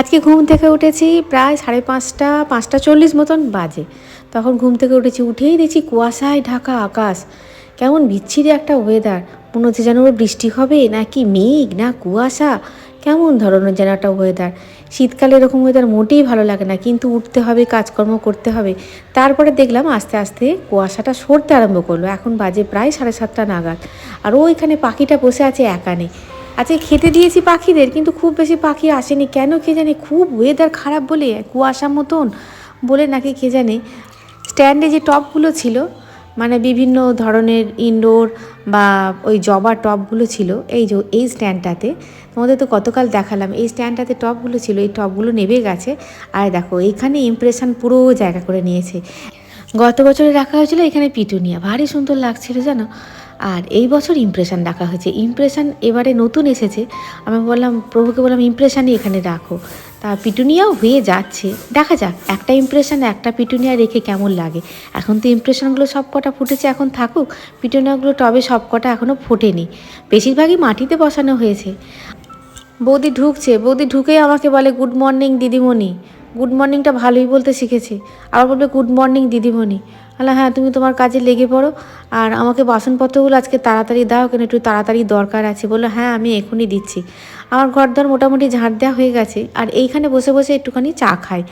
আজকে ঘুম থেকে উঠেছি প্রায় সাড়ে পাঁচটা পাঁচটা চল্লিশ মতন বাজে। তখন ঘুম থেকে উঠেছি, উঠেই দেখছি কুয়াশায় ঢাকা আকাশ। কেমন বিচ্ছিরি একটা ওয়েদার মনে হচ্ছে যেন বৃষ্টি হবে, নাকি মেঘ, না কুয়াশা। কেমন ধরনের যেন একটা ওয়েদার শীতকালে এরকম ওয়েদার মোটেই ভালো লাগে না, কিন্তু উঠতে হবে, কাজকর্ম করতে হবে। তারপরে দেখলাম আস্তে আস্তে কুয়াশাটা সরতে আরম্ভ করল। এখন বাজে প্রায় সাড়ে সাতটা নাগাদ। আর ওইখানে পাখিটা বসে আছে একানে আজকে খেতে দিয়েছি পাখিদের, কিন্তু খুব বেশি পাখি আসেনি। কেন কে জানে? খুব ওয়েদার খারাপ বলে, কুয়াশা মতন বলে নাকি কে জানে? স্ট্যান্ডে যে টপগুলো ছিল মানে বিভিন্ন ধরনের ইনডোর বা ওই জবা টপগুলো ছিল, এই যে, এই স্ট্যান্ডটাতে তোমাদের তো গতকাল দেখালাম, এই স্ট্যান্ডটাতে টপগুলো ছিল, এই টপগুলো নেবে গেছে। আর দেখো এইখানে ইমপ্রেশন পুরো জায়গা করে নিয়েছে। গত বছরে রাখা হয়েছিল এখানে পিটুনিয়া, ভারী সুন্দর লাগছিল, জানো? আর এই বছর ইমপ্রেশন রাখা হয়েছে। ইমপ্রেশন এবারে নতুন এসেছে। আমি বললাম, প্রভুকে বললাম ইমপ্রেশনই এখানে রাখো। তা পিটুনিয়াও হয়ে যাচ্ছে। দেখা যাক, একটা ইমপ্রেশন একটা পিটুনিয়া রেখে কেমন লাগে। এখন তো ইমপ্রেশনগুলো সব কটা ফুটেছে, এখন থাকুক। পিটুনিয়াগুলো টবে সব কটা এখনও ফোটেনি। বেশিরভাগই মাটিতে বসানো হয়েছে। বৌদি ঢুকছে। বৌদি ঢুকেই আমাকে বলে গুড মর্নিং দিদিমণি। গুড মর্নিংটা ভালোই বলতে শিখেছে। আবার বলবে গুড মর্নিং দিদিমণি। আলা হ্যাঁ তুমি তোমার কাজে লেগে পড়ো আর আমাকে বাসনপত্রগুলো আজকে তাড়াতাড়ি দাও, কেন একটু তাড়াতাড়ি দরকার আছে। বলল হ্যাঁ আমি এখনই দিচ্ছি। আমার ঘর দর মোটামুটি ঝাঁট দেওয়া হয়ে গেছে আর এইখানে বসে বসে একটুখানি চা খাই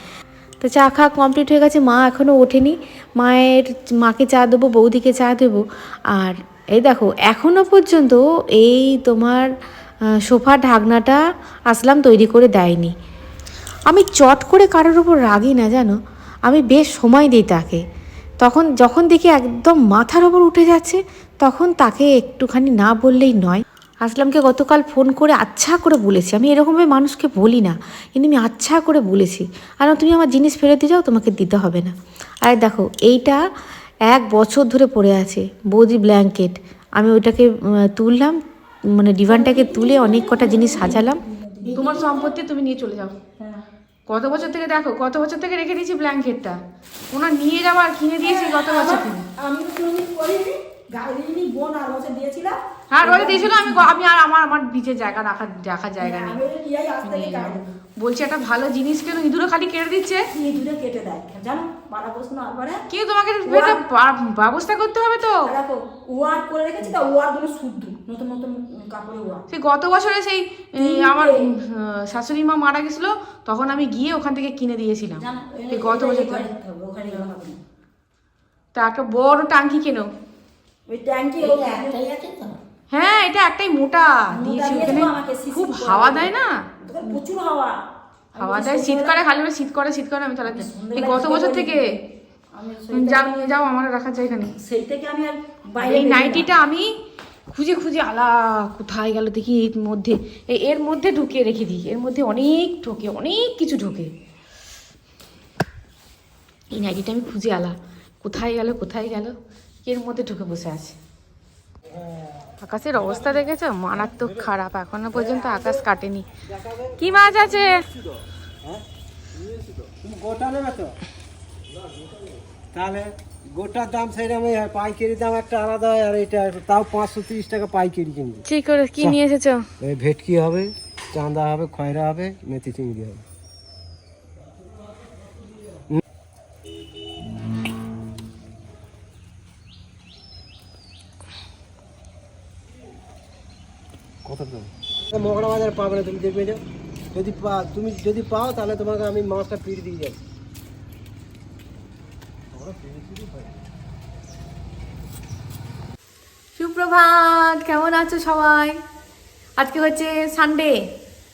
তো চা খাওয়া কমপ্লিট হয়ে গেছে, মা এখনও ওঠেনি। মায়ের মাকে চা দেবো, বৌদিকে চা দেবো। আর এই দেখো এখনও পর্যন্ত এই তোমার সোফা ঢাকনাটা আসলাম তৈরি করে দেয়নি। আমি চট করে কারোর ওপর রাগি না, জানো? আমি বেশ সময় দিই তাকে। তখন যখন দেখি একদম মাথার ওপর উঠে যাচ্ছে তখন তাকে একটুখানি না বললেই নয়। আসলামকে গতকাল ফোন করে আচ্ছা করে বলেছি। আমি এরকমভাবে মানুষকে বলি না কিন্তু আমি আচ্ছা করে বলেছি। আর তুমি আমার জিনিস ফেরত দিয়ে যাও তোমাকে দিতে হবে না। আর দেখো এইটা এক বছর ধরে পড়ে আছে বৌদি ব্ল্যাঙ্কেট। আমি ওইটাকে তুললাম মানে ডিভানটাকে তুলে অনেক কটা জিনিস সাজালাম। তোমার সম্পত্তি তুমি নিয়ে চলে যাও। কত বছর থেকে দেখো কত বছর থেকে রেখে দিয়েছি ব্ল্যাঙ্কেটটা ওনার নিয়ে যাওয়া আর কিনে দিয়েছি গত বছর থেকে। আমি বোন আর বছর দিয়েছিলাম হ্যাঁ রয়ে দিয়েছিল আমি আমি আর আমার আমার নিচে জায়গা রাখার রাখার জায়গা নেই। বলছি একটা ভালো জিনিস কেন? ইঁদুরে খালি কেটে দিচ্ছে। দিয়ে দূরে কেটে দেয়। জানো মারা প্রশ্ন তোমাকে এটা ব্যবস্থা করতে হবে তো? দেখো ওয়ার করে রেখেছি তা ওয়ারগুলো শুদ্ধ নতুন নতুন কাপড়ে ওয়ার সেই গত বছরে সেই আমার শাশুড়ি মা মারা গেছিল তখন আমি গিয়ে ওখান থেকে কিনে দিয়েছিলাম। গত বছর। ওখানে। তা একটা বড় টাঙ্কি কেন? ওই ট্যাঙ্কি একটাই আছে তো? হ্যাঁ এটা একটাই মোটা। দিয়েছি ওখানে খুব হাওয়া দেয় না? প্রচুর হাওয়া। হাওয়া দেয় শীত করে খালি শীত করে শীত করে আমি তাহলে এই গত বছর থেকে যাও নিয়ে যাও আমার রাখার জায়গা নেই। সেই থেকে আমি আর এই নাইটিটা আমি খুঁজে খুঁজে আলা কোথায় গেল দেখি এর মধ্যে। এই এর মধ্যে ঢুকিয়ে রেখে দিই। এর মধ্যে অনেক ঢোকে অনেক কিছু ঢোকে। এই নাইটিটা আমি খুঁজে আলা কোথায় গেল কোথায় গেল? এর মধ্যে ঢুকে বসে আছে। আকাশের অবস্থা দেখেছ? মারাত্মক খারাপ। এখনও পর্যন্ত আকাশ কাটেনি। কি মাছ আছে? গোটা নেবে তো তাহলে গোটার দাম সেরকম হয়। পাইকারি দাম একটা আলাদা হয় আর এটা তাও পাঁচশো তিরিশ টাকা পাইকারি কিনবে। ঠিক করে কি নিয়ে এসেছ? এই ভেটকি হবে চাঁদা হবে খয়রা হবে মেথি চিংড়ি হবে। পাবে না, তুমি দেখবে যাও যদি পা, তুমি যদি পাও তাহলে তোমাকে আমি মাছটা পিড় দিয়ে যাব। সুপ্রভাত, কেমন আছো সবাই? আজকে হচ্ছে সানডে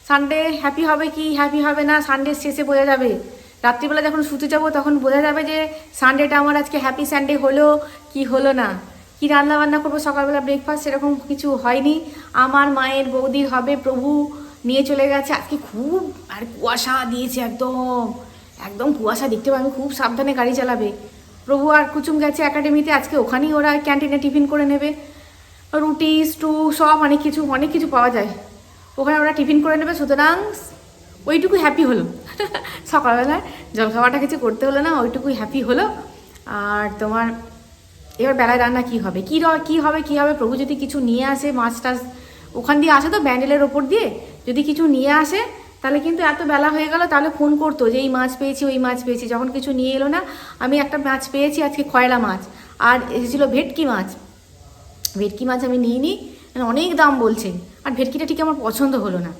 সানডে হ্যাপি হবে কি? হ্যাপি হবে না? সানডে শেষে বোঝা যাবে। রাত্রিবেলা যখন শুতে যাব, তখন বোঝা যাবে যে সানডেটা আমার আজকে হ্যাপি সানডে হলো কি হলো না। কি রান্না বান্না করব? সকালবেলা ব্রেকফাস্ট সেরকম কিছু হয়নি। আমার মায়ের বৌদির হবে প্রভু। নিয়ে চলে গেছে। আজকে খুব, আর কুয়াশা দিয়েছে একদম। একদম কুয়াশা, দেখতে পাবে খুব সাবধানে গাড়ি চালাবে। প্রভু, আর কুচুম গেছে একাডেমিতে, আজকে ওখানেই ওরা ক্যান্টিনে টিফিন করে নেবে। রুটি, স্টু, সব অনেক কিছু অনেক কিছু পাওয়া যায়। ওখানে ওরা টিফিন করে নেবে, সুতরাং ওইটুকু হ্যাপি হলো। সকালবেলা জলখাবারটা কিছু করতে হলো না, ওইটুকুই হ্যাপি হলো। আর তোমার, এবার বেলায় রান্না কি হবে? কী কি হবে কি হবে? প্রভু যদি কিছু নিয়ে আসে, মাছ টাছ, ওখান দিয়ে আসে তো, ব্যান্ডেলের ওপর দিয়ে যদি কিছু নিয়ে আসে, তাহলে কিন্তু এত বেলা হয়ে গেল, তাহলে ফোন করতো যে এই মাছ পেয়েছি, ওই মাছ পেয়েছি। যখন কিছু নিয়ে এলো না, আমি একটা মাছ পেয়েছি, আজকে খয়রা মাছ। আর এসেছিল ভেটকি মাছ। ভেটকি মাছ আমি নিইনি মানে অনেক দাম বলছে। আর ভেটকিটা ঠিক আমার পছন্দ হলো না।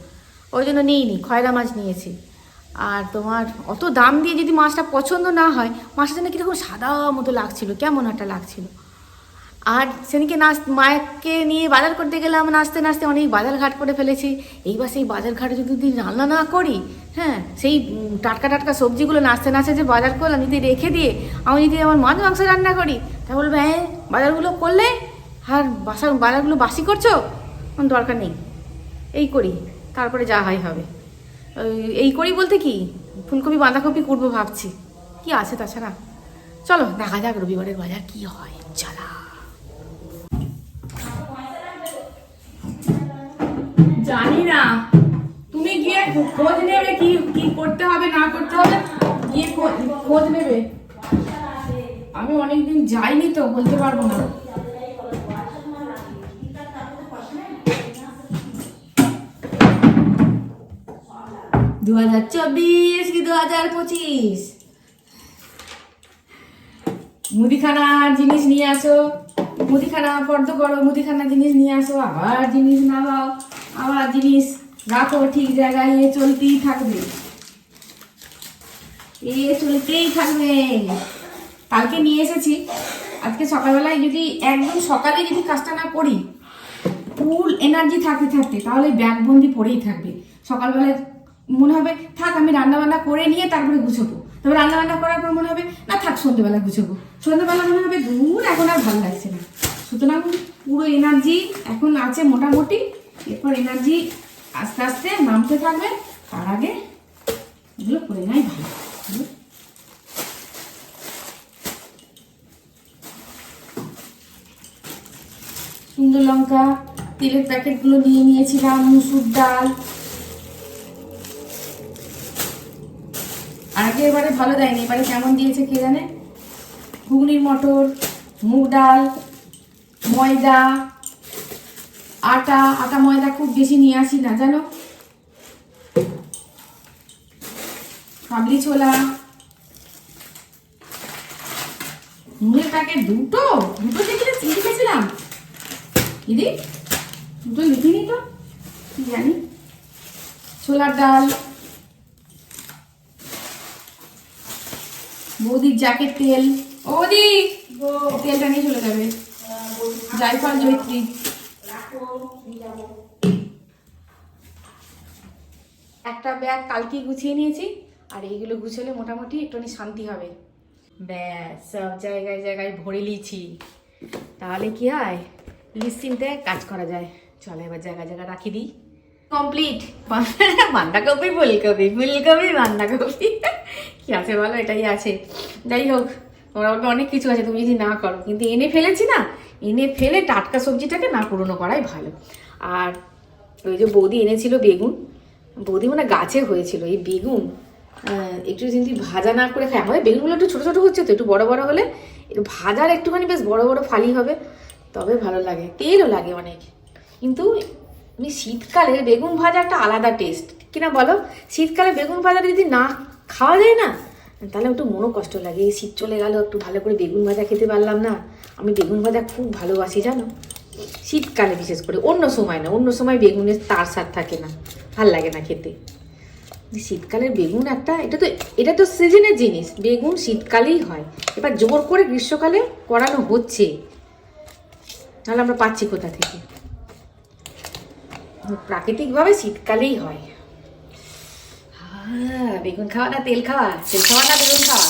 ওই জন্য নিইনি, খয়রা মাছ নিয়েছি। আর তোমার অত দাম দিয়ে যদি মাছটা পছন্দ না হয়, মাছটা যেন কীরকম সাদা মতো লাগছিল, কেমন একটা লাগছিল। আর সেদিনকে নাচ মায়কে নিয়ে বাজার করতে গেলাম, নাচতে নাচতে অনেক বাজার ঘাট করে ফেলেছি। এইবার সেই বাজার ঘাটে যদি রান্না না করি হ্যাঁ সেই টাটকা টাটকা সবজিগুলো নাচতে নাচতে যে বাজার করলাম, যদি রেখে দিয়ে আমি যদি আমার মাছ মাংস রান্না করি, তা বলবে হ্যাঁ বাজারগুলো করলে? আর বাসার বাজারগুলো বাসি করছ? কোনো দরকার নেই। এই করি, তারপরে যা হয় হবে। এই করি বলতে কি, ফুলকপি, বাঁধাকপি করব ভাবছি। কি আছে তাছাড়া? চলো, দেখা যাক রবিবারের বাজার কি হয়। চলা। জানি না। তুমি গিয়ে খোঁজ নেবে কি কি করতে হবে না করতে হবে। গিয়ে খোঁজ- নেবে। আমি অনেকদিন যাইনি তো বলতে পারব না। দু হাজার চব্বিশ কি দু হাজার পঁচিশ? মুদিখানার জিনিস নিয়ে আসো। মুদিখানা ফর্দ করো মুদিখানার জিনিস নিয়ে আসো, আবার জিনিস না নামাও, আবার জিনিস রাখো, ঠিক জায়গায়, এ চলতেই থাকবে। এ চলতেই থাকবে। কালকে নিয়ে এসেছি। আজকে সকালবেলায় যদি, একদম সকালে যদি কাজটা না করি ফুল এনার্জি থাকতে থাকতে, তাহলে ব্যাগবন্দি পড়েই থাকবে। সকালবেলায় মনে হবে, থাক, আমি রান্না বান্না করে নিয়ে তারপরে গুছাবো। তবে রান্না বান্না করার পর মনে হবে, না থাক সন্ধ্যেবেলা গুছাবো। সন্ধ্যেবেলা মনে হবে, দূর, এখন আর ভালো লাগছে না। সুতরাং পুরো এনার্জি এখন আছে মোটামুটি। এরপর এনার্জি আস্তে আস্তে নামতে থাকবে। তার আগে এগুলো করে নাই ভালো? সুন্দর লঙ্কা, তেলের প্যাকেটগুলো নিয়ে নিয়েছিলাম, মুসুর ডাল আগে এবারে ভালো দেয়নি, এবারে কেমন দিয়েছে কে জানে? ঘুগনির মটর, মুগ ডাল, ময়দা, আটা আটা, ময়দা খুব বেশি নিয়ে আসি না, জানো? কাবলি ছোলা নুনের প্যাকেট দুটো? দুটো দেখলে লিখেছিলাম দিদি, দুটো লিখিনি তো জানি? ছোলার ডাল বৌদির জ্যাকেট তেল। বৌদি! তেলটা নিয়ে চলে যাবে। জায়ফল জয়ত্রী। একটা ব্যাগ কালকেই গুছিয়ে নিয়েছি আর এইগুলো গুছালে মোটামুটি একটুখানি শান্তি হবে। ব্যাস সব জায়গায় জায়গায় ভরে লিছি তাহলে কি হয়? নিশ্চিন্তে কাজ করা যায়। চলো এবার জায়গা জায়গা রাখি দিই। কমপ্লিট। বান্ধাকপি ফুলকপি ফুলকপি বান্ধাকপি কি আছে বলো? এটাই আছে। যাই হোক তোমার বাবা অনেক কিছু আছে, তুমি যদি না করো। কিন্তু এনে ফেলেছি না? এনে ফেলে টাটকা সবজিটাকে না পুরনো করাই ভালো। আর ওই যে বৌদি এনেছিল বেগুন। বৌদি মানে গাছে হয়েছিল, এই বেগুন। একটু যদি ভাজা না করে খাই আমাদের বেগুনগুলো একটু ছোটো ছোটো হচ্ছে তো, একটু বড় বড় হলে একটু ভাজার একটুখানি বেশ বড় বড় ফালি হবে। তবে ভালো লাগে, তেলও লাগে অনেক। কিন্তু এমনি শীতকালে বেগুন ভাজা একটা আলাদা টেস্ট কিনা বলো? শীতকালে বেগুন ভাজা যদি না খাওয়া যায় না? তাহলে একটু মনও কষ্ট লাগে। এই শীত চলে গেল, একটু ভালো করে বেগুন ভাজা খেতে পারলাম না। আমি বেগুন ভাজা খুব ভালোবাসি, জানো? শীতকালে বিশেষ করে, অন্য সময় না, অন্য সময় বেগুনের তার সার থাকে না, ভালো লাগে না খেতে। শীতকালের বেগুন একটা, এটা তো এটা তো সিজনের জিনিস, বেগুন শীতকালেই হয়। এবার জোর করে গ্রীষ্মকালে করানো হচ্ছে। নাহলে আমরা পাচ্ছি কোথা থেকে? প্রাকৃতিকভাবে শীতকালেই হ্যাঁ। বেগুন খাওয়া না তেল খাওয়া তেল খাওয়া না বেগুন খাওয়া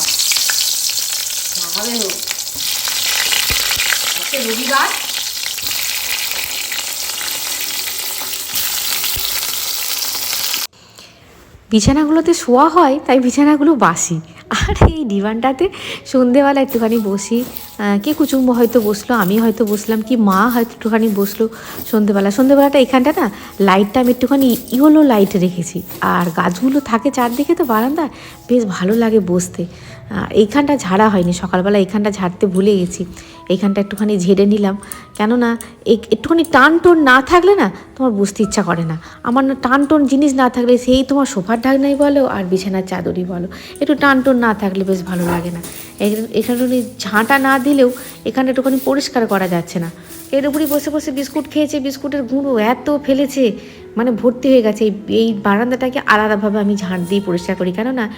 হবে হোক রবিবার বিছানাগুলোতে শোয়া হয়, তাই বিছানাগুলো বাসি। আর এই ডিভানটাতে সন্ধেবেলা একটুখানি বসি। কে কুচুম্ব হয়তো বসল, আমি হয়তো বসলাম, কি মা হয়তো একটুখানি বসল সন্ধেবেলা। সন্ধেবেলাটা এখানটা না, লাইটটা আমি একটুখানি ইয়েলো লাইট রেখেছি। আর গাছগুলো থাকে চারদিকে তো বারান্দা বেশ ভালো লাগে বসতে। এইখানটা ঝাড়া হয়নি, সকালবেলা এইখানটা ঝাড়তে ভুলে গেছি। এইখানটা একটুখানি ঝেড়ে নিলাম। কেননা এই একটুখানি টান টোন না থাকলে না তোমার বুঝতে ইচ্ছা করে না। আমার না টান টোন জিনিস না থাকলে সেই তোমার সোফার ঢাকনাই বলো আর বিছানার চাদরই বলো। একটু টান টোন না থাকলে বেশ ভালো লাগে না। এখানে- ঝাঁটা না দিলেও এখানে একটুখানি পরিষ্কার করা যাচ্ছে না। এর উপরই বসে বসে বিস্কুট খেয়েছে, বিস্কুটের গুঁড়ো এত ফেলেছে মানে ভর্তি হয়ে গেছে। এই বারান্দাটাকে আলাদাভাবে আমি ঝাঁট দিয়ে পরিষ্কার করি। কেননা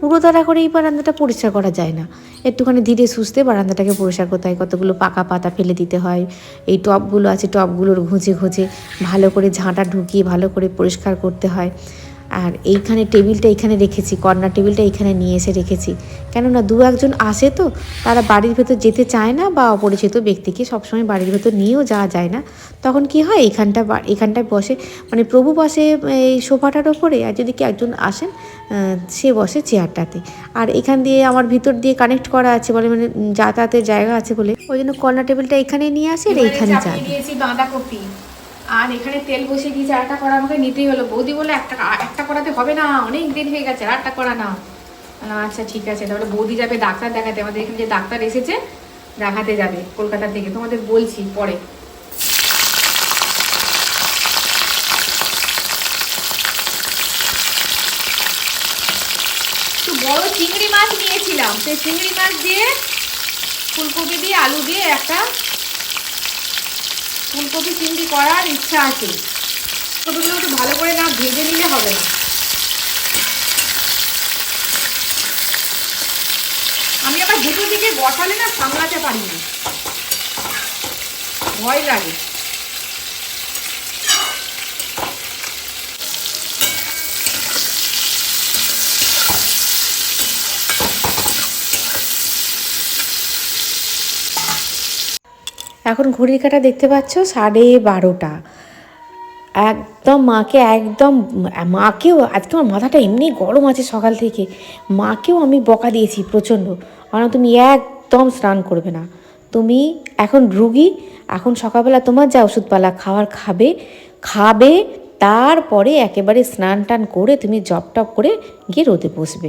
পুরোতারা করে এই বারান্দাটা পরিষ্কার করা যায় না। একটুখানি ধীরে সুস্থে বারান্দাটাকে পরিষ্কার করতে হয়। কতগুলো পাকা পাতা ফেলে দিতে হয়। এই টবগুলো আছে টবগুলোর ঘুঁচে ঘুঁচে ভালো করে ঝাঁটা ঢুকিয়ে ভালো করে পরিষ্কার করতে হয়। আর এইখানে টেবিলটা এখানে রেখেছি কর্নার টেবিলটা এখানে নিয়ে এসে রেখেছি। কেননা দু একজন আসে তো তারা বাড়ির ভেতর যেতে চায় না বা অপরিচিত ব্যক্তিকে সবসময় বাড়ির ভেতর নিয়েও যাওয়া যায় না। তখন কি হয় এখানটা এখানটায় বসে মানে প্রভু বসে এই সোফাটার ওপরে আর যদি কি একজন আসেন সে বসে চেয়ারটাতে। আর এখান দিয়ে আমার ভিতর দিয়ে কানেক্ট করা আছে বলে মানে যাতায়াতের জায়গা আছে বলে। ওই জন্য কর্নার টেবিলটা এখানে নিয়ে আসে আর এইখানে যায় বাঁধাকপি। আর এখানে তেল বসিয়ে দিয়েছি আরেকটা করা আমাকে নিতেই হলো। বৌদি বলে একটা একটা করাতে হবে না, অনেক দেরি হয়ে গেছে একটা করা না আচ্ছা ঠিক আছে, তাহলে বৌদি যাবে ডাক্তার দেখাতে। আমাদের এখানে যে ডাক্তার এসেছে, দেখাতে যাবে কলকাতা থেকে তোমাদের বলছি পরে। বড় চিংড়ি মাছ নিয়েছিলাম। সেই চিংড়ি মাছ দিয়ে ফুলকপি দিয়ে আলু দিয়ে একটা ফুলকপি, চিংড়ি করার ইচ্ছা আছে। ফুলকপিগুলো একটু ভালো করে না ভেজে নিলে হবে না। আমি আবার দুটো দিকে বসালে না সামলাতে পারি না। ভয় লাগে। এখন ঘড়ির কাটা দেখতে পাচ্ছ সাড়ে বারোটা। একদম মাকে একদম, মাকেও আজকে আমার মাথাটা এমনি গরম আছে সকাল থেকে। মাকেও আমি বকা দিয়েছি প্রচণ্ড। কারণ তুমি একদম স্নান করবে না। তুমি এখন রুগী, এখন সকালবেলা তোমার যা ওষুধপালা খাবার খাবে খাবে, তারপরে একেবারে স্নান টান করে তুমি জব টপ করে গিয়ে রোদে বসবে।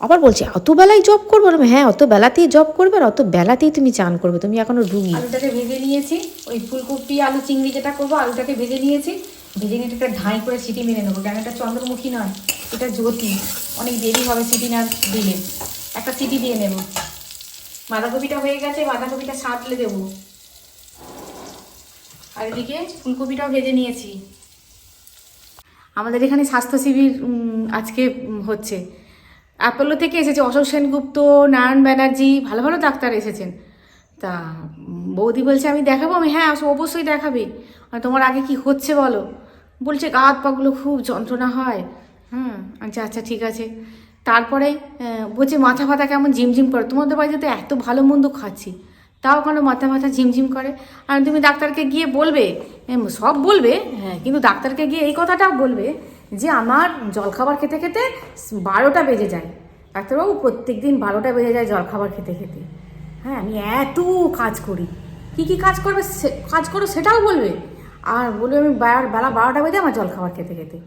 আবার বলছি অত বেলায় জব করব? বললাম, হ্যাঁ অত বেলাতেই জব করবে আর অত বেলাতেই তুমি চান করবে। তুমি এখনও রুগী। আলুটাকে ভেজে নিয়েছি ওই ফুলকপি আলু চিংড়ি যেটা করব আলুটাকে ভেজে নিয়েছি। ভেজে নিয়ে একটা ঢাই করে সিটি মেরে নেব কেন? এটা চন্দ্রমুখী নয় এটা জ্যোতি। অনেক দেরি হবে সিটি না দিলে। একটা সিটি দিয়ে নেব। বাঁধাকপিটা হয়ে গেছে বাঁধাকপিটা সাঁতলে দেবো। আর এদিকে ফুলকপিটাও ভেজে নিয়েছি। আমাদের এখানে স্বাস্থ্য শিবির আজকে হচ্ছে। অ্যাপোলো থেকে এসেছে, অশোক সেনগুপ্ত, নারায়ণ ব্যানার্জি, ভালো ভালো ডাক্তার এসেছেন। তা, বৌদি বলছে, আমি দেখাবো? আমি হ্যাঁ অবশ্যই দেখাবে। তোমার আগে কি হচ্ছে বলো? বলছে, গা হাত পাগুলো খুব যন্ত্রণা হয়। হুম আচ্ছা আচ্ছা ঠিক আছে। তারপরে বলছে, মাথা ফাথা কেমন ঝিমঝিম করে? তোমাদের বাড়িতে তো এত ভালো মন্দ খাচ্ছি। তাও কেন মাথা মাথা ঝিমঝিম করে? আর তুমি ডাক্তারকে গিয়ে বলবে? সব বলবে হ্যাঁ কিন্তু ডাক্তারকে গিয়ে এই কথাটাও বলবে যে আমার জলখাবার খেতে খেতে বারোটা বেজে যায়। ডাক্তারবাবু প্রত্যেক দিন বারোটা বেজে যায় জলখাবার খেতে খেতে। হ্যাঁ আমি এত কাজ করি। কি কি কাজ করবে সে- কাজ করো সেটাও বলবে। আর বলবে আমি বেলা বারোটা বেজে আমার জলখাবার খেতে খেতে।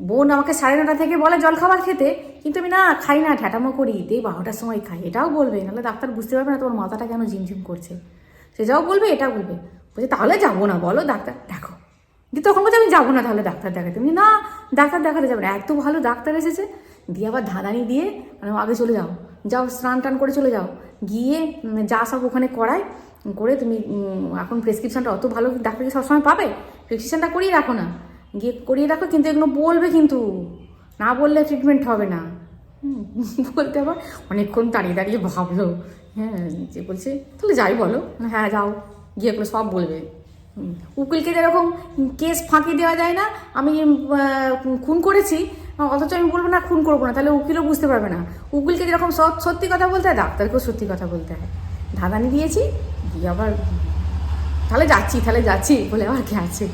বোন আমাকে সাড়ে নটা থেকে বলে জলখাবার খেতে, কিন্তু আমি না খাই না ঠ্যাটামো করি দিয়ে বারোটার সময় খাই, এটাও বলবে। নাহলে ডাক্তার বুঝতে পারবে না তোমার মাথাটা কেন ঝিমঝিম করছে। সেটাও বলবে, এটাও বলবে। বলছে, তাহলে যাব না, বলো ডাক্তার, দেখো। দিয়ে তখন বলছে, আমি যাব না, তাহলে ডাক্তার দেখাতে। তুমি না ডাক্তার দেখাতে যাবে না, এত ভালো ডাক্তার এসেছে। দিয়ে আবার ধাঁধানি দিয়ে মানে আগে চলে যাও যাও স্নান টান করে চলে যাও। গিয়ে যা সব ওখানে করায় করে তুমি এখন প্রেসক্রিপশনটা অত ভালো ডাক্তারকে সবসময় পাবে? প্রেসক্রিপশনটা করিয়ে রাখো না। গিয়ে করিয়ে রাখো, কিন্তু এগুলো বলবে কিন্তু। না বললে ট্রিটমেন্ট হবে না। বলতে আবার অনেকক্ষণ দাঁড়িয়ে দাঁড়িয়ে ভাবলো। হ্যাঁ যে বলছে, তাহলে যাই বলো। হ্যাঁ যাও। গিয়ে এগুলো সব বলবে। উকিলকে যেরকম কেস ফাঁকি দেওয়া যায় না, আমি খুন করেছি, অথচ আমি বলব না খুন করব না, তাহলে উকিলও বুঝতে পারবে না। উকিলকে যেরকম সৎ, সত্যি কথা বলতে হয়, ডাক্তারকেও সত্যি কথা বলতে হয়। ধাঁধানি দিয়েছি, দিয়ে আবার তাহলে যাচ্ছি তাহলে যাচ্ছি বলে আবার আছে?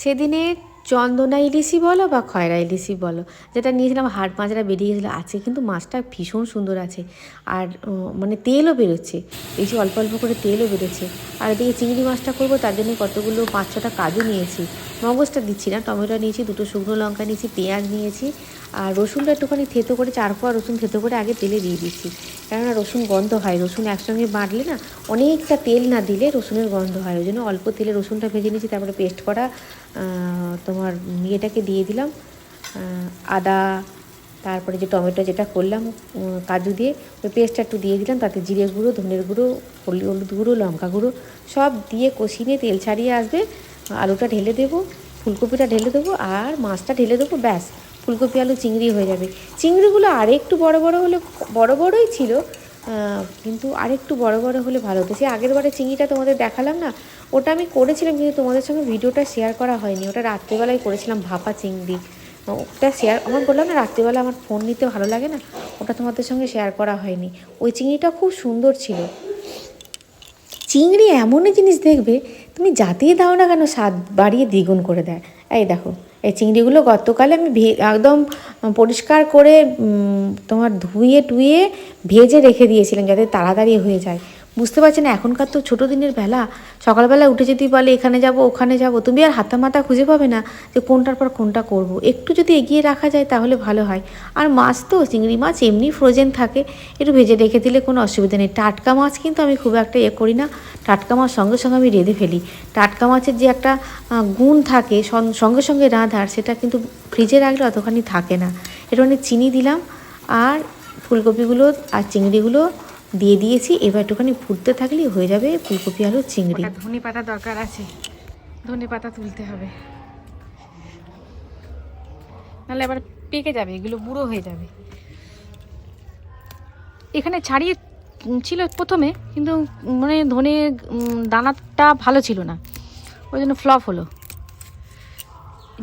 সেদিনে চন্দনা ইলিশি বলো বা খয়রা ইলিশি বলো। যেটা নিয়েছিলাম, হাড় পাঁচরা বেরিয়ে গেছিল আছে কিন্তু মাছটা ভীষণ সুন্দর আছে। আর মানে তেলও বেরোচ্ছে। এই যে অল্প অল্প করে তেলও বেরোচ্ছে। আর এদিকে চিংড়ি মাছটা করব, তার জন্য কতগুলো পাঁচ ছটা কাজু নিয়েছি। মগজটা দিচ্ছি না, টমেটো নিয়েছি, দুটো শুকনো লঙ্কা নিয়েছি, পেঁয়াজ নিয়েছি আর রসুনটা একটুখানি থেতো করে, চার কোয়া রসুন থেতো করে আগে তেলে দিয়ে দিচ্ছি। কেননা রসুন গন্ধ হয়, রসুন একসঙ্গে বাটলে না অনেকটা তেল না দিলে রসুনের গন্ধ হয়। ওই জন্য অল্প তেলে রসুনটা ভেজে নিয়েছি, তারপরে পেস্ট করা তোমার ইয়েটাকে দিয়ে দিলাম আদা, তারপরে যে টমেটো যেটা করলাম কাজু দিয়ে, ওই পেস্টটা একটু দিয়ে দিলাম, তাতে জিরে গুঁড়ো, ধনের গুঁড়ো, হলুদ হলুদ গুঁড়ো, লঙ্কা গুঁড়ো, সব দিয়ে কষিয়ে নিয়ে তেল ছাড়িয়ে আসবে। আলুটা ঢেলে দেবো, ফুলকপিটা ঢেলে দেবো, আর মাছটা ঢেলে দেবো, ব্যাস। ফুলকপি, আলু, চিংড়ি হয়ে যাবে। চিংড়িগুলো আর একটু বড় বড় হলে, বড় বড়ই ছিল কিন্তু আর একটু বড় বড় হলে ভালো হতো। সে আগের বারে চিংড়িটা তোমাদের দেখালাম না? ওটা আমি করেছিলাম, কিন্তু তোমাদের সঙ্গে ভিডিওটা শেয়ার করা হয়নি। ওটা রাত্রেবেলায় করেছিলাম, ভাপা চিংড়ি। ওটা শেয়ার আমার বললাম না, রাত্রিবেলা আমার ফোন নিতে ভালো লাগে না? ওটা তোমাদের সঙ্গে শেয়ার করা হয়নি। ওই চিংড়িটা খুব সুন্দর ছিল। চিংড়ি এমনই জিনিস দেখবে, তুমি যাতেই দাও না কেন, স্বাদ বাড়িয়ে দ্বিগুণ করে দেয়। এই দেখো এই চিংড়িগুলো গতকালে আমি একদম পরিষ্কার করে তোমার ধুয়ে টুয়ে ভেজে রেখে দিয়েছিলাম যাতে তাড়াতাড়ি হয়ে যায়। বুঝতে পারছি না, এখনকার তো ছোটো দিনের বেলা। সকালবেলা উঠে যদি বলে, এখানে যাব, ওখানে যাব, তুমি আর হাতা মাথা খুঁজে পাবে না যে কোনটার পর কোনটা করব। একটু যদি এগিয়ে রাখা যায় তাহলে ভালো হয়। আর মাছ তো, চিংড়ি মাছ এমনি ফ্রোজেন থাকে। একটু ভেজে রেখে দিলে কোনো অসুবিধা নেই। টাটকা মাছ কিন্তু আমি খুব একটা ইয়ে করি না। টাটকা মাছ সঙ্গে সঙ্গে আমি রেঁধে ফেলি। টাটকা মাছের যে একটা গুণ থাকে সঙ্গে সঙ্গে রাঁধার, সেটা কিন্তু ফ্রিজে রাখলে অতখানি থাকে না। একটুখানি চিনি দিলাম। আর ফুলকপিগুলো আর চিংড়িগুলো দিয়ে দিয়েছি। এবার একটুখানি ফুটতে থাকলেই হয়ে যাবে ফুলকপি, আলু, চিংড়ি। ধনে পাতা দরকার আছে। ধনে পাতা তুলতে হবে। নাহলে আবার পেকে যাবে, এগুলো বুড়ো হয়ে যাবে। এখানে ছাড়িয়ে ছিল প্রথমে, কিন্তু মানে ধনে দানাটা ভালো ছিল না। ওই জন্য ফ্লপ হলো।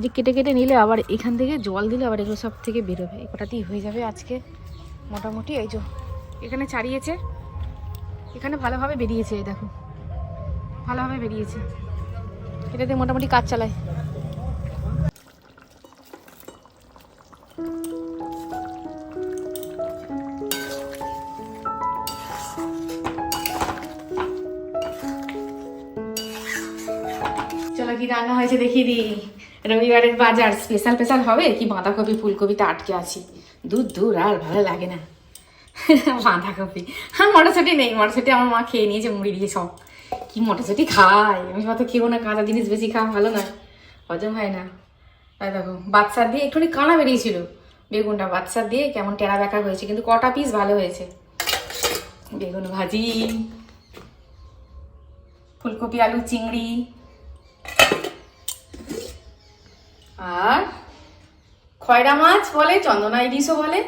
যে কেটে কেটে নিলে আবার এখান থেকে জল দিলে আবার এগুলো সব থেকে বেরোবে। কটাতেই হয়ে যাবে আজকে। মোটামুটি এই যে এখানে ছাড়িয়েছে। এখানে ভালোভাবে বেরিয়েছে, এই দেখো। ভালোভাবে বেরিয়েছে। এটাতে মোটামুটি কাজ চালায়। চলো কি রান্না হয়েছে দেখিয়ে দিই। রবিবারের বাজার। স্পেশাল স্পেশাল হবে কি বাঁধাকপি, ফুলকপিতে আটকে আছি। দূর দূর আর ভালো লাগে না। বাঁধাকপি। হ্যাঁ মটরশুঁটি নেই, মটরশুঁটি আমার মা খেয়ে নিয়েছে, মুড়ি দিয়ে সব। কি মটরশুঁটি খায় আমি অত খেয়েও না, কাঁচা জিনিস বেশি খাওয়া ভালো নয়। হজম হয় না। তাই দেখো, বাচ্চা দিয়ে একটুখানি কানা বেরিয়েছিল। বেগুনটা বাচ্চা দিয়ে কেমন টেরা বেঁকা হয়েছে, কিন্তু কটা পিস ভালো হয়েছে। বেগুন ভাজি, ফুলকপি, আলু, চিংড়ি আর খয়রা মাছ বলে, চন্দনা ইলিশও বলে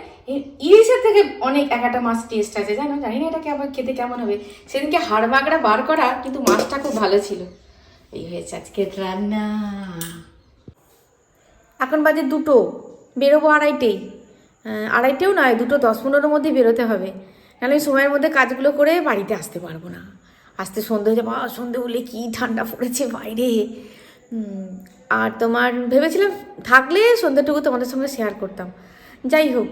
ইলিশের থেকে অনেক এক একটা মাছ টেস্ট আছে, জানো? জানি না এটাকে আবার খেতে কেমন হবে। সেদিনকে হাড় বাগড়া বার করা, কিন্তু মাছটা খুব ভালো ছিল। এই হয়েছে আজকে রান্না। এখন বাজে দুটো। বেরোবো আড়াইটেই। আড়াইটেও নয়, দুটো দশ পনেরোর মধ্যে বেরোতে হবে। নাহলে সময়ের মধ্যে কাজগুলো করে বাড়িতে আসতে পারব না। আসতে সন্ধে হয়ে যাব সন্ধে হলে কি ঠান্ডা পড়েছে, বাইরে। আর তোমার ভেবেছিলাম থাকলে সন্ধ্যেটুকু তোমাদের সঙ্গে শেয়ার করতাম। যাই হোক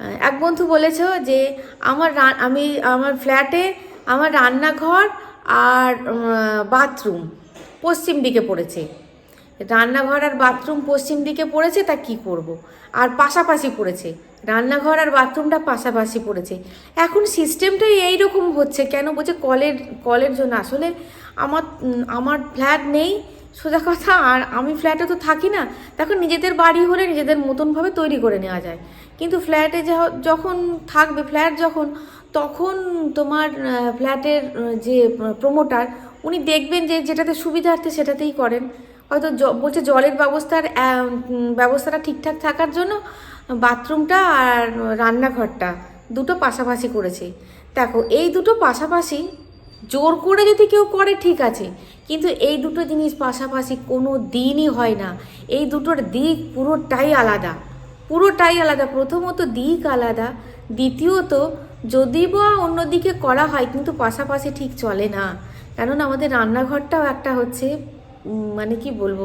এক বন্ধু বলেছ যে আমার আমি, আমার ফ্ল্যাটে আমার রান্নাঘর আর বাথরুম পশ্চিম দিকে পড়েছে। রান্নাঘর আর বাথরুম পশ্চিম দিকে পড়েছে, তা কি করব। আর পাশাপাশি পড়েছে। রান্নাঘর আর বাথরুমটা পাশাপাশি পড়েছে। এখন সিস্টেমটাই এইরকম হচ্ছে কেন বলছে কলের কলের জন্য। আসলে আমার আমার ফ্ল্যাট নেই সোজা কথা, আর আমি ফ্ল্যাটে তো থাকি না তখন নিজেদের বাড়ি হলে নিজেদের মতনভাবে তৈরি করে নেওয়া যায়। কিন্তু ফ্ল্যাটে যখন থাকবে ফ্ল্যাট যখন, তখন তোমার ফ্ল্যাটের যে প্রমোটার উনি দেখবেন যে যেটাতে সুবিধার্থে সেটাতেই করেন। হয়তো বলছে জলের ব্যবস্থার ব্যবস্থাটা ঠিকঠাক থাকার জন্য বাথরুমটা আর রান্নাঘরটা দুটো পাশাপাশি করেছে। দেখো, এই দুটো পাশাপাশি জোর করে যদি কেউ করে, ঠিক আছে। কিন্তু এই দুটো জিনিস পাশাপাশি কোনো দিনই হয় না। এই দুটোর দিক পুরোটাই আলাদা। পুরোটাই আলাদা। প্রথমত দিক আলাদা। দ্বিতীয়ত যদি বা অন্যদিকে করা হয়, কিন্তু পাশাপাশি ঠিক চলে না। কেননা আমাদের রান্নাঘরটাও একটা হচ্ছে মানে কি বলব,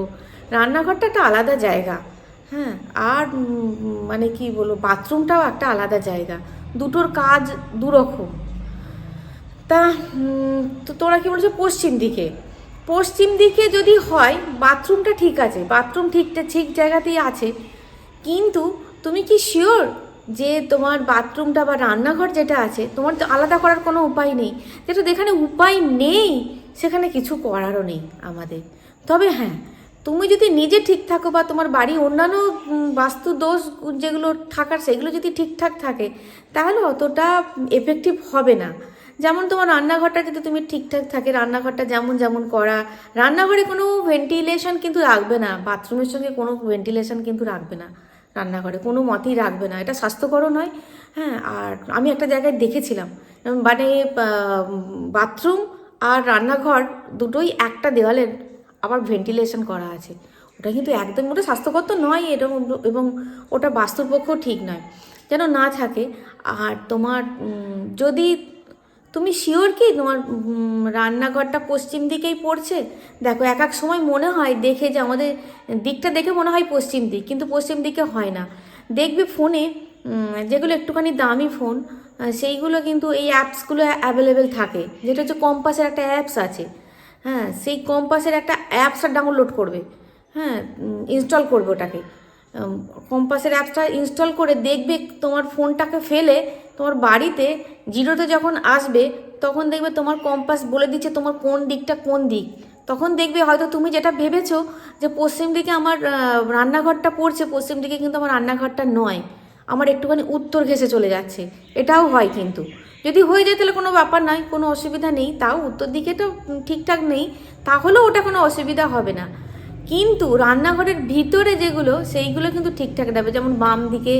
রান্নাঘরটা একটা আলাদা জায়গা। হ্যাঁ আর মানে কি বলব, বাথরুমটাও একটা আলাদা জায়গা। দুটোর কাজ দুরকম। তা তো তোরা কি বলছো পশ্চিম দিকে? পশ্চিম দিকে যদি হয়, বাথরুমটা ঠিক আছে, বাথরুম ঠিকটা ঠিক জায়গাতেই আছে। কিন্তু তুমি কি শিওর যে তোমার বাথরুমটা বা রান্নাঘর যেটা আছে, তোমার তো আলাদা করার কোনো উপায় নেই। যেটা যেখানে উপায় নেই, সেখানে কিছু করারও নেই আমাদের। তবে হ্যাঁ তুমি যদি নিজে ঠিক থাকো বা তোমার বাড়ি অন্যান্য বাস্তু দোষ যেগুলো থাকার, সেগুলো যদি ঠিকঠাক থাকে, তাহলে অতটা এফেক্টিভ হবে না। যেমন তোমার রান্নাঘরটা যদি তুমি ঠিকঠাক থাকে, রান্নাঘরটা যেমন যেমন করা। রান্নাঘরে কোনো ভেন্টিলেশন কিন্তু রাখবে না বাথরুমের সঙ্গে কোনো ভেন্টিলেশন কিন্তু রাখবে না, রান্নাঘরে কোনো মতেই রাখবে না। এটা স্বাস্থ্যকরও নয় হ্যাঁ আর আমি একটা জায়গায় দেখেছিলাম মানে বাথরুম আর রান্নাঘর দুটোই একটা দেওয়ালের আবার ভেন্টিলেশন করা আছে। ওটা কিন্তু একদম, ওটা স্বাস্থ্যকর তো নয় এরকম এবং ওটা বাস্তুর পক্ষেও ঠিক নয়। যেন না থাকে, আর তোমার যদি তুমি শিওর কি তোমার রান্নাঘরটা পশ্চিম দিকেই পড়ছে? দেখো, এক এক সময় মনে হয় দেখে যে আমাদের দিকটা দেখে মনে হয় পশ্চিম দিক, কিন্তু পশ্চিম দিকে হয় না। দেখবে ফোনে যেগুলো একটুখানি দামি ফোন সেইগুলো কিন্তু এই অ্যাপসগুলো অ্যাভেলেবেল থাকে। যেটা হচ্ছে কম্পাসের একটা অ্যাপস আছে। হ্যাঁ সেই কম্পাসের একটা অ্যাপসটা ডাউনলোড করবে। হ্যাঁ ইনস্টল করবে ওটাকে। কম্পাসের অ্যাপসটা ইনস্টল করে দেখবে তোমার ফোনটাকে ফেলে তোমার বাড়িতে জিরোতে যখন আসবে, তখন দেখবে তোমার কম্পাস বলে দিচ্ছে তোমার কোন দিকটা কোন দিক। তখন দেখবে হয়তো তুমি যেটা ভেবেছো যে পশ্চিম দিকে আমার রান্নাঘরটা পড়ছে, পশ্চিম দিকে কিন্তু আমার রান্নাঘরটা নয়। আমার একটুখানি উত্তর ঘেসে চলে যাচ্ছে। এটাও হয় কিন্তু। যদি হয়ে যায় তাহলে কোনো ব্যাপার নয়, কোনো অসুবিধা নেই। তাও উত্তর দিকে তো ঠিকঠাক নেই, তাহলেও ওটা কোনো অসুবিধা হবে না। কিন্তু রান্নাঘরের ভিতরে যেগুলো, সেইগুলো কিন্তু ঠিকঠাক যাবে যেমন বাম দিকে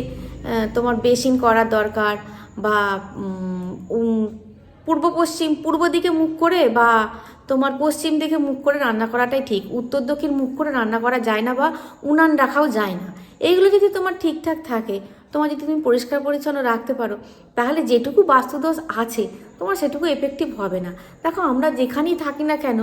তোমার বেসিন করার দরকার বা পূর্ব পশ্চিম, পূর্ব দিকে মুখ করে বা তোমার পশ্চিম দিকে মুখ করে রান্না করাটাই ঠিক। উত্তর দক্ষিণ মুখ করে রান্না করা যায় না বা উনান রাখাও যায় না। এইগুলো যদি তোমার ঠিকঠাক থাকে, তোমার যদি তুমি পরিষ্কার পরিচ্ছন্ন রাখতে পারো, তাহলে যেটুকু বাস্তুদোষ আছে, তোমার সেটুকু এফেক্টিভ হবে না। দেখো, আমরা যেখানেই থাকি না কেন,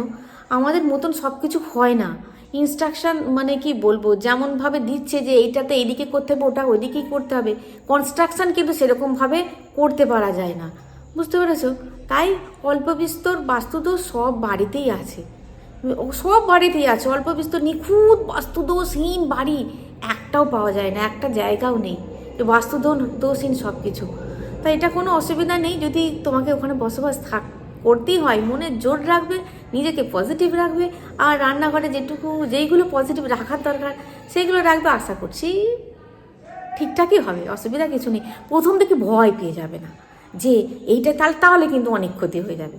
আমাদের মতন সব কিছু হয় না। ইনস্ট্রাকশন মানে কি বলব? যেমনভাবে দিচ্ছে যে এইটাতে এইদিকে করতে হবে, ওটা ওইদিকেই করতে হবে। কনস্ট্রাকশন কিন্তু সেরকমভাবে করতে পারা যায় না। বুঝতে পেরেছ? তাই অল্প বিস্তর বাস্তুদোষ সব বাড়িতেই আছে। সব বাড়িতেই আছে। অল্প বিস্তর নিখুঁত বাস্তুদোষহীন বাড়ি একটাও পাওয়া যায় না, একটা জায়গাও নেই। বাস্তুদোষ দোষহীন সব কিছু তাই এটা কোনো অসুবিধা নেই। যদি তোমাকে ওখানে বসবাস থাক, করতেই হয়, মনে জোর রাখবে। নিজেকে পজিটিভ রাখবে আর রান্নাঘরে যেটুকু, যেইগুলো পজিটিভ রাখার দরকার, সেইগুলো রাখবে আশা করছি ঠিকঠাকই হবে, অসুবিধা কিছু নেই। প্রথম থেকে ভয় পেয়ে যাবে না যে এইটা তাহলে তাহলে কিন্তু অনেক ক্ষতি হয়ে যাবে।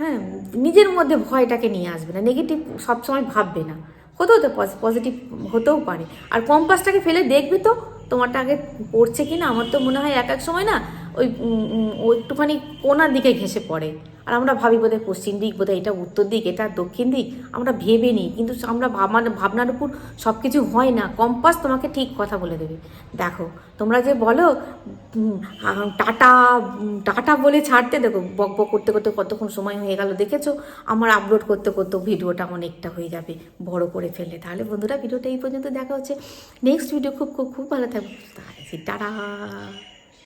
হ্যাঁ নিজের মধ্যে ভয়টাকে নিয়ে আসবে না নেগেটিভ সবসময় ভাববে না। হতেও তো পজিটিভ হতেও পারে। আর কম্পাসটাকে ফেলে দেখবে তো তোমারটা আগে পড়ছে কি না আমার তো মনে হয় এক এক সময় না ওই ও একটুখানি কোনার দিকে ঘেসে পড়ে। আর আমরা ভাবি বোধহয় পশ্চিম দিক, বোধহয় এটা উত্তর দিক, এটা দক্ষিণ দিক, আমরা ভেবে নিই। কিন্তু আমরা ভাবনা, ভাবনার উপর সব কিছু হয় না। কম্পাস তোমাকে ঠিক কথা বলে দেবে। দেখো, তোমরা যে বলো টাটা টাটা বলে ছাড়তে, দেখো, বক বক করতে করতে কতক্ষণ সময় হয়ে গেল, দেখেছ? আমার আপলোড করতে করতে ভিডিওটা অনেকটা হয়ে যাবে, বড় করে ফেললে। তাহলে বন্ধুরা, ভিডিওটা এই পর্যন্ত দেখা হচ্ছে। নেক্সট ভিডিও খুব খুব খুব ভালো থাকবে টাটা!